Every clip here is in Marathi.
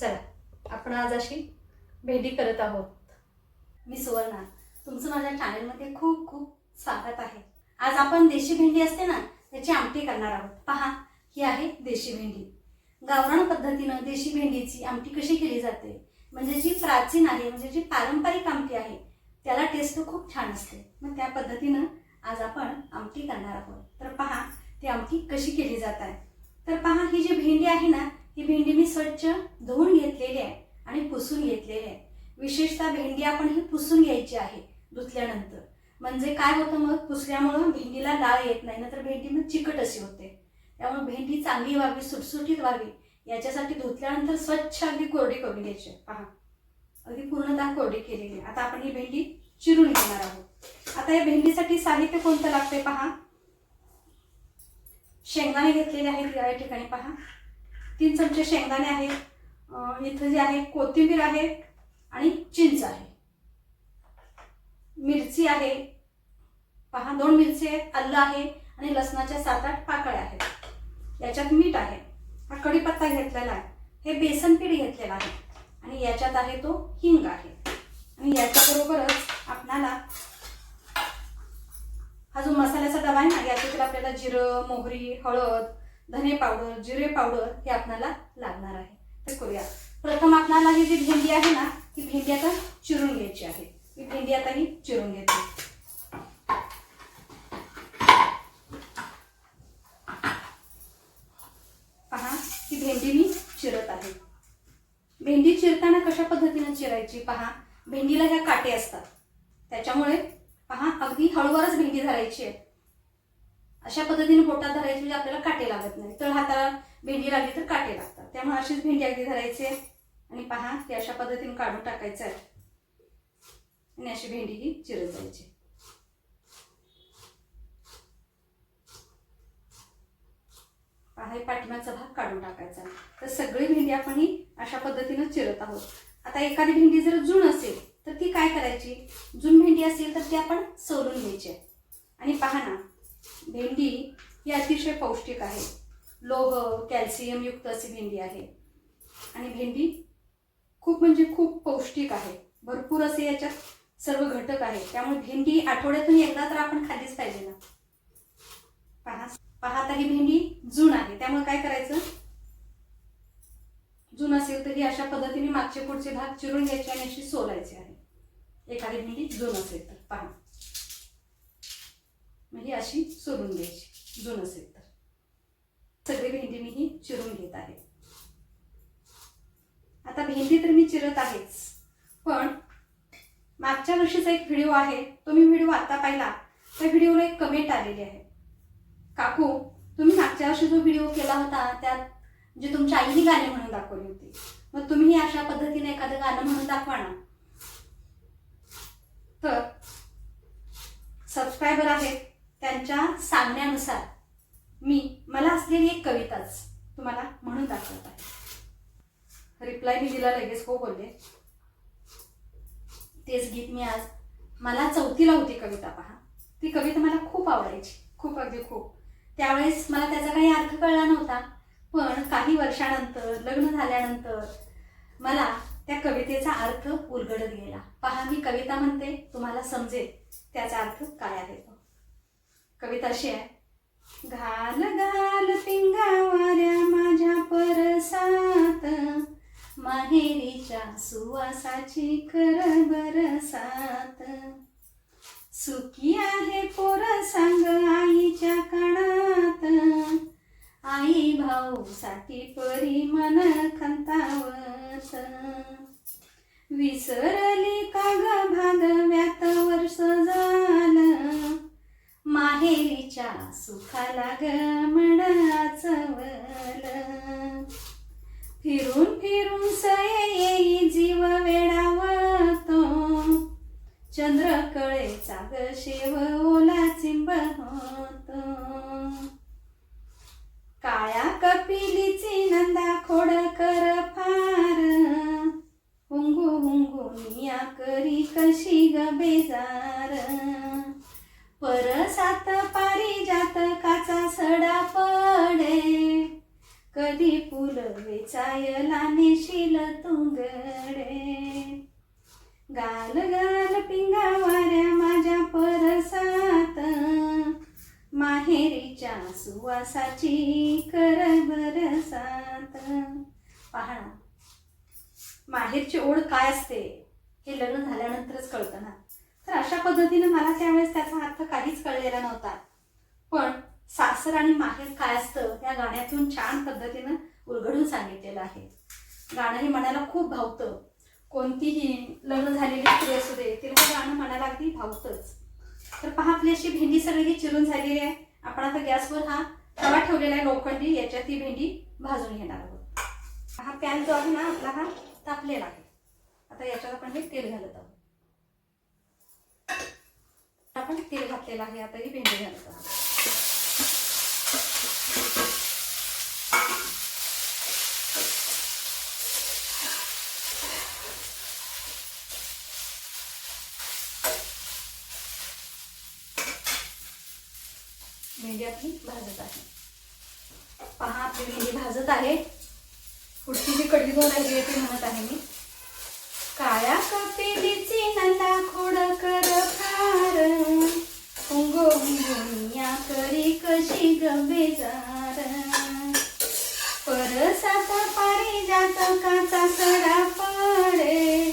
चला आपण आज अशी भेंडी करत आहोत. मी सुवर्णा तुमचं माझ्या चॅनलमध्ये खूप खूप स्वागत आहे. आज आपण देशी भेंडी असते ना त्याची आमटी करणार आहोत. पहा ही आहे देशी भेंडी. गावरान पद्धतीनं देशी भेंडीची आमटी कशी केली जाते म्हणजे जी प्राचीन आहे म्हणजे जी पारंपरिक आमटी आहे त्याला टेस्ट खूप छान असते. मग त्या पद्धतीनं आज आपण आमटी करणार आहोत. तर पहा ती आमटी कशी केली जात आहे. तर पहा ही जी भेंडी आहे ना ही भेंडी मी स्वच्छ धुवून घेतलेली आहे आणि पुसून घेतलेली आहे. विशेषतः भेंडी आपण ही पुसून घ्यायची आहे धुतल्यानंतर. म्हणजे काय होतं मग? पुसल्यामुळं भेंडीला डाळ येत नाही नंतर भेंडी मग चिकट अशी होते. त्यामुळे भेंडी चांगली व्हावी सुटसुटीत व्हावी याच्यासाठी धुतल्यानंतर स्वच्छ अगदी कोरडी करून घ्यायची. पहा. अगदी पूर्णतः कोरडी केलेली आहे. आता आपण ही भेंडी चिरून घेणार आहोत. आता या भेंडीसाठी साहित्य कोणतं लागते पहा? शेंगदाणे घेतलेले आहेत या ठिकाणी पहा. तीन चमचे शेंगदाणे आहेत. इथं जे आहे कोथिंबीर आहे आणि चिंच आहे. मिरची आहे. पहा दोन मिरची आहेत आलं आहे आणि लसणाच्या सात आठ पाकळ्या आहेत. याच्यात मीठ आहे. हा कढीपत्ता घेतलेला आहे. हे बेसन पीठ घेतलेलं आहे. आणि याच्यात आहे तो हिंग आहे. आणि याच्याबरोबरच आपणाला हा जो मसाल्याचा डबा आहे ना याच्यातील आपल्याला जिरं मोहरी हळद धने पावडर जिरे पावडर हे आपणाला लागणार आहे. तर करूया. प्रथम आपणाला ही जी भेंडी आहे ना ती भेंडी आता चिरून घ्यायची आहे. ही भेंडी आता ही चिरून घेते. पहा ही भेंडी मी चिरत आहे. भेंडी चिरताना कशा पद्धतीने चिरायची पहा? भेंडीला ह्या काटे असतात. त्याच्यामुळे पहा अगदी हळूवारच भेंडी धरायची आहे. अशा पद्धतीने बोटात धरायची म्हणजे आपल्याला काटे लागत नाही तर हाताला भेंडी लागली तर काटे लागतात. त्यामुळे अशीच भेंडी अगदी धरायची. आहे आणि पहा की अशा पद्धतीने काढून टाकायचं आहे. आणि अशी भेंडी ही चिरत जायची पहा हे भाग काढून टाकायचा आहे. तर सगळी भेंडी आपण ही अशा पद्धतीनं चिरत आहोत. आता एखादी भेंडी जर जून असेल तर ती काय करायची? जून भेंडी असेल तर ती आपण सोलून घ्यायची आहे. आणि पहा ना भेंडी ही अतिशय पौष्टिक आहे. लोह कॅल्शियम युक्त अशी भेंडी आहे. आणि भेंडी खूप म्हणजे खूप पौष्टिक आहे. भरपूर असे याच्यात सर्व घटक आहे त्यामुळे भेंडी आठवड्यातून एकदा तर आपण खाल्लीच पाहिजे ना. पहा पहा ही भेंडी जून आहे. त्यामुळे काय करायचं? जून असेल तर ही अशा पद्धतीने मागचे पुढचे भाग चिरून घ्यायचे आणि अशी सोलायची आहे. एखादी भेंडी जून असेल तर. पहा. मग ही अशी सोलून घ्यायची जून असेल तर सगळी भेंडी मी ही चिरून घेत आहे. आता भेंडी तर मी चिरत आहेच. पण मागच्या वर्षीचा एक व्हिडिओ आहे तो मी व्हिडिओ आता पाहिला. त्या व्हिडिओला एक कमेंट आलेली आहे. काकू तुम्ही मागच्या वर्षी जो व्हिडिओ केला होता त्यात जे तुमच्या आईने गाणे म्हणून दाखवली होती मग तुम्ही अशा पद्धतीने एखादं गाणं म्हणून दाखवा ना. तर सबस्क्रायबर आहेत त्यांच्या सांगण्यानुसार मी मला असलेली एक कविताच तुम्हाला म्हणून दाखवत आहे. रिप्लाय मी दिला लगेच हो बोलले. तेच गीत मी आज मला चौथीला होती कविता पहा. ती कविता मला खूप आवडायची खूप अगदी खूप. त्यावेळेस मला त्याचा काही अर्थ कळला नव्हता पण काही वर्षानंतर लग्न झाल्यानंतर मला त्या कवितेचा अर्थ उलगडत गेला. पहा मी कविता म्हणते तुम्हाला समजेल त्याचा अर्थ काय आहे तो. कविता अशी आहे. घाल घाल पिंगा वाऱ्या माझ्या परसात माहेरीच्या सुवासाची खर बरसात सुखी आहे पोर सांग आईच्या काळात आई भाऊ साठी परी मन खंतावत. विसरली का ग भागव्यात माहेरीच्या सुखाला ग मडाचवल फिरून फिरून सये येई जीव वेडावतो चंद्र कळेचा ग शेव ओला चिंब होतो. काळ्या कपिलीची नंदा खोड कर फार. हुंगू हुंगू निया करी कशी ग बेजार. तुझ्या सुवासाची कर बरसात पहा ना. माहेरची ओढ काय असते हे लग्न झाल्यानंतरच कळतं ना. तर अशा पद्धतीने मला त्यावेळेस त्याचा अर्थ काहीच कळलेला नव्हता. पण सासर आणि माहेर काय असतं या गाण्यातून छान पद्धतीनं उलगडून सांगितलेलं आहे. गाणं हे मनाला खूप भावतं. कोणतीही लग्न झालेली स्त्री असू दे तिला गाणं मनाला अगदी भावतंच. तर पहा आपली अशी भेंडी सगळी चिरून झालेली आहे. आपण आता गॅसवर हा तवा ठेवलेला आहे लोखंडी याच्यात ही भेंडी भाजून घेणार आहोत. हा पॅन जो आहे ना आपला हा तापलेला आहे. आता याच्यात आपण हे तेल घालत आहोत. आपण तेल घातलेलं आहे आता ही भेंडी घालत आहोत. भेंडी आपली भाजत आहे. पहा आपली भेंडी भाजत आहे. पुढची जी कढी दोन राहिली आहे ती म्हणत आहे मी काळ्या कपिलीची नंदा खोड कर फार. उंगो उंगोनिया करी कशी गबेजार परसाचा पारी जात काचा सडा पडे.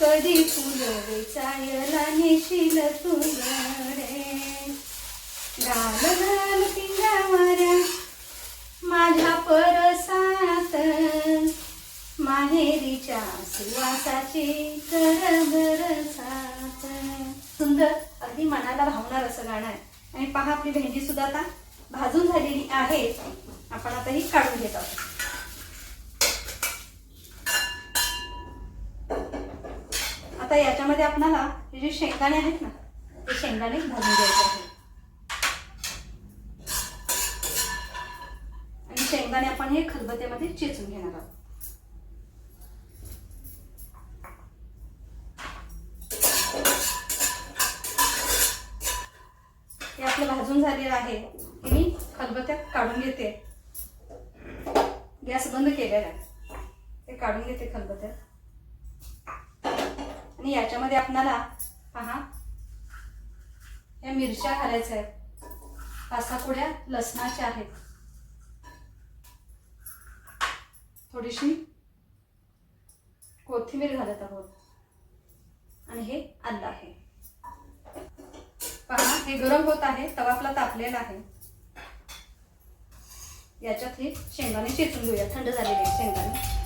कधी फुलवे चायला नेशील तुझडे गाल गाल पिंगावाऱ्या माझ्या परसात माहेरीच्या सुवासाची कर बरसात सुंदर अगदी मनाला भावणार असं गाणं आहे. आणि पहा आपली भेंडी सुद्धा आता भाजून झालेली आहे. आपण आता ही काढून घेत आहोत. आता याच्यामध्ये आपणाला हे जे शेंगदाणे आहेत ना ते शेंगदाणे भाजून घ्यायचे आहेत आणि शेंगदाणे आपण हे खलबत्त्यामध्ये चेचून घेणार आहोत. हे आपलं भाजून झालेलं आहे. हे मी खलबत्त्यात काढून घेते. गॅस बंद केलेला आहे. ते काढून घेते खलबत्त्यात आणि याच्यामध्ये आपणाला पहा या मिरच्या घालायच्या आहेत. पाच सहा कुड्या लसणाच्या आहेत. थोडीशी कोथिंबीर घालत आहोत. आणि हे आलं आहे. पहा हे गरम होत आहे तवा आपला तापलेला आहे. याच्यात हे शेंगदाणे चेचून घेऊया. थंड झालेले आहे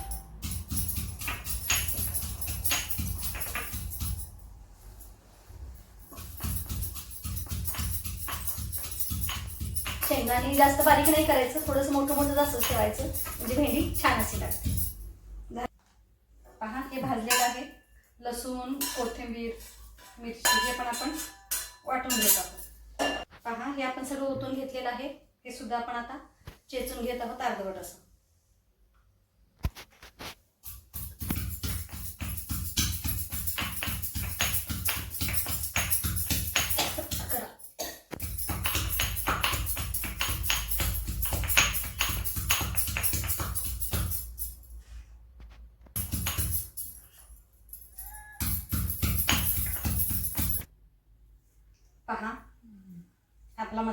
शेंगदाणे जास्त बारीक नाही करायचं थोडंसं मोठं मोठं जास्त ठेवायचं. म्हणजे भेंडी छान अशी लागते. पहा हे भाजलेलं आहे. लसूण कोथिंबीर मिरची हे पण आपण वाटून घेत आहोत. पहा हे आपण सगळं ओतून घेतलेलं आहे. हे सुद्धा आपण आता चेचून घेत आहोत अर्धवट असं.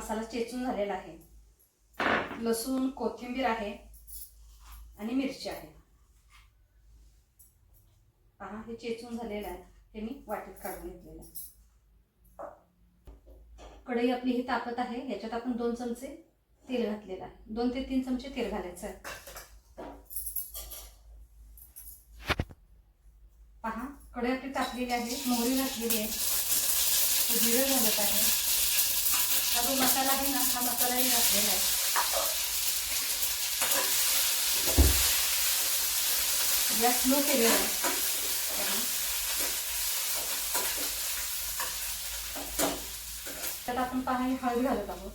मसाला चेचून झालेला आहे. लसूण कोथिंबीर आहे आणि मिरची आहे. पहा हे चेचून झालेलं आहे. ते मी वाटीत काढून घेतलेलं आहे. कढई आपली ही तापत आहे. ह्याच्यात आपण दोन चमचे तेल घातलेलं आहे. दोन ते तीन चमचे तेल घालायचं आहे. पहा कढई आपली तापलेली आहे. मोहरी घातलेली आहे. जिरं घालत आहे. मसाला आहे ना हा मसालाही घातलेला आहे. गॅस स्लो केलेला आहे. त्यात आपण पहा हे हळद घालत आहोत.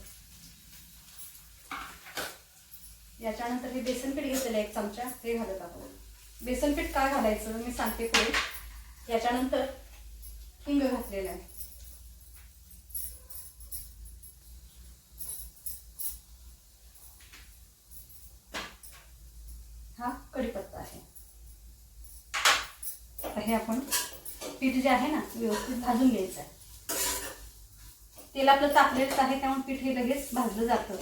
याच्यानंतर हे बेसन पीठ घेतलेलं आहे एक चमचा ते घालत आहोत. बेसन पीठ का घालायचं मी सांगते पुढे. याच्यानंतर हिंग घातलेलं आहे. हे आपण पीठ जे आहे ना व्यवस्थित भाजून घ्यायचं आहे. तेल आपलं तापलेलंच आहे त्यामुळे पीठ हे लगेच भाजलं जातं.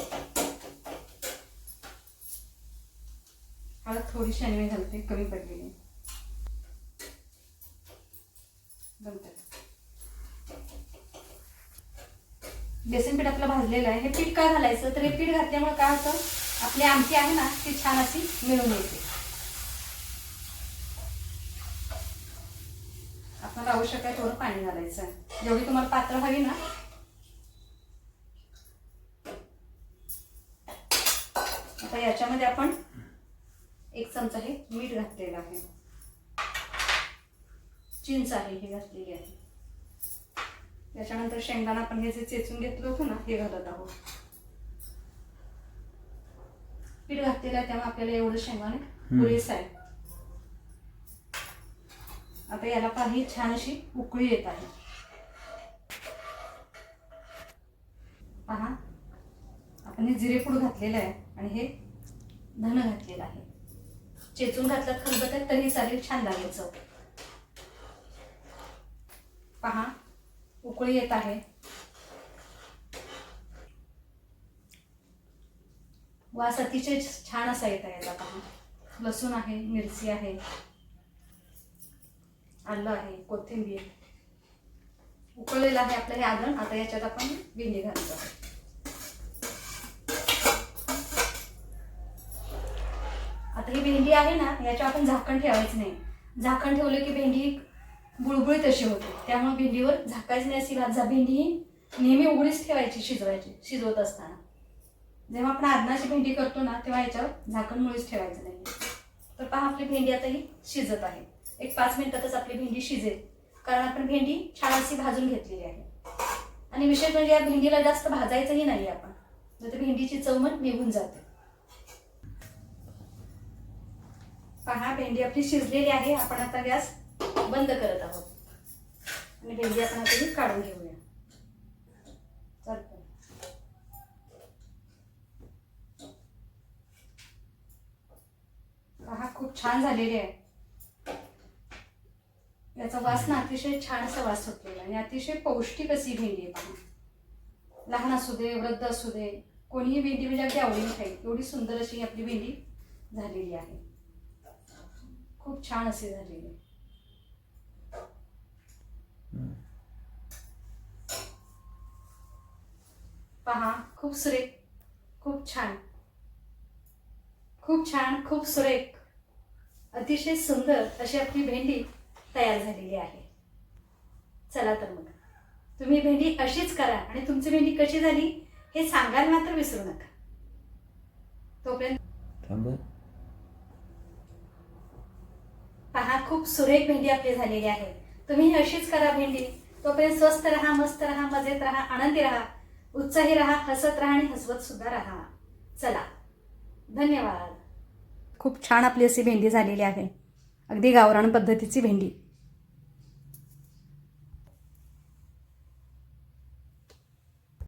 हळद थोडीशी आणि घालते कमी पडलेली. बेसन पीठ आपलं भाजलेलं आहे. हे पीठ काय घालायचं? तर हे पीठ घातल्यामुळे काय होतं? आपली आमटी आहे ना ती छान अशी मिळून येते आपण आवश्यक आहे थोडं पाणी घालायचं. आहे जेवढी तुम्हाला पात्र हवी ना. आता याच्यामध्ये आपण एक चमचा हे मीठ घातलेलं आहे. चिंच आहे ही घातलेली आहे. त्याच्यानंतर शेंगदाणा आपण हे जे चेचून घेतलं होतं ना हे घालत आहोत. पीठ घातलेलं आहे त्यामुळे आपल्याला एवढं शेंगदाणे पुरेस आहे. आता याला काही छान अशी उकळी येत आहे. पहा आपण हे जिरेपूड घातलेलं आहे आणि हे धन घातलेलं आहे. चेचून घातलं खलबत्यात तरी चालेल छान लागेल चव. पहा उकळी येत आहे. वास अतिशय छान असा येत आहे याचा पहा. लसूण आहे मिरची आहे. आलं आहे कोथिंबीर. उकळलेलं आहे आपलं हे आदण आता याच्यात आपण भेंडी घालतो. आता ही भेंडी आहे ना याच्यावर आपण झाकण ठेवायचं नाही. झाकण ठेवलं की भेंडी बुळबुळीत अशी होते. त्यामुळे भेंडीवर झाकायची नाही अशी भाजा भेंडी ही नेहमी उघडीच ठेवायची शिजवायची शिजवत असताना. जेव्हा आपण आदनाची भेंडी करतो ना तेव्हा याच्यावर झाकण मुळीच ठेवायचं नाही. तर पहा आपली भेंडी आता ही शिजत आहे. एक पाच मिनिटातच आपली भेंडी शिजेल. कारण आपण भेंडी छान अशी भाजून घेतलेली आहे. आणि विशेष म्हणजे या भेंडीला जास्त भाजायचंही नाही आपण. नाही तर भेंडीची चवमट निघून जाते. पहा भेंडी आपली शिजलेली आहे. आपण आता गॅस बंद करत आहोत. आणि भेंडी आपण आता ही काढून घेऊया. चालतं पहा खूप छान झालेली आहे. त्याचा वास ना अतिशय छान असा वास सुटलेला आणि अतिशय पौष्टिक अशी भेंडी आहे पहा लहान असू दे वृद्ध असू दे कोणीही भेंडी म्हणजे अगदी आवडीने खाईल. एवढी सुंदर अशी आपली भेंडी झालेली आहे. खूप छान अशी झालेली आहे. पहा खूप सुरेख खूप छान. खूप छान खूप सुरेख. अतिशय सुंदर अशी आपली भेंडी तयार झालेली आहे. चला तर मग. तुम्ही भेंडी अशीच करा आणि तुमची भेंडी कशी झाली हे सांगायला मात्र विसरू नका. तोपर्यंत थांब. पहा खूप सुरेख भेंडी आपली झालेली आहे. तुम्ही अशीच करा भेंडी. तोपर्यंत स्वस्त राहा मस्त राहा मजेत राहा आनंदी राहा उत्साही राहा हसत राहा आणि हसवत सुद्धा राहा. चला. धन्यवाद. खूप छान आपली अशी भेंडी झालेली आहे. अगदी गावरान पद्धतीची भेंडी.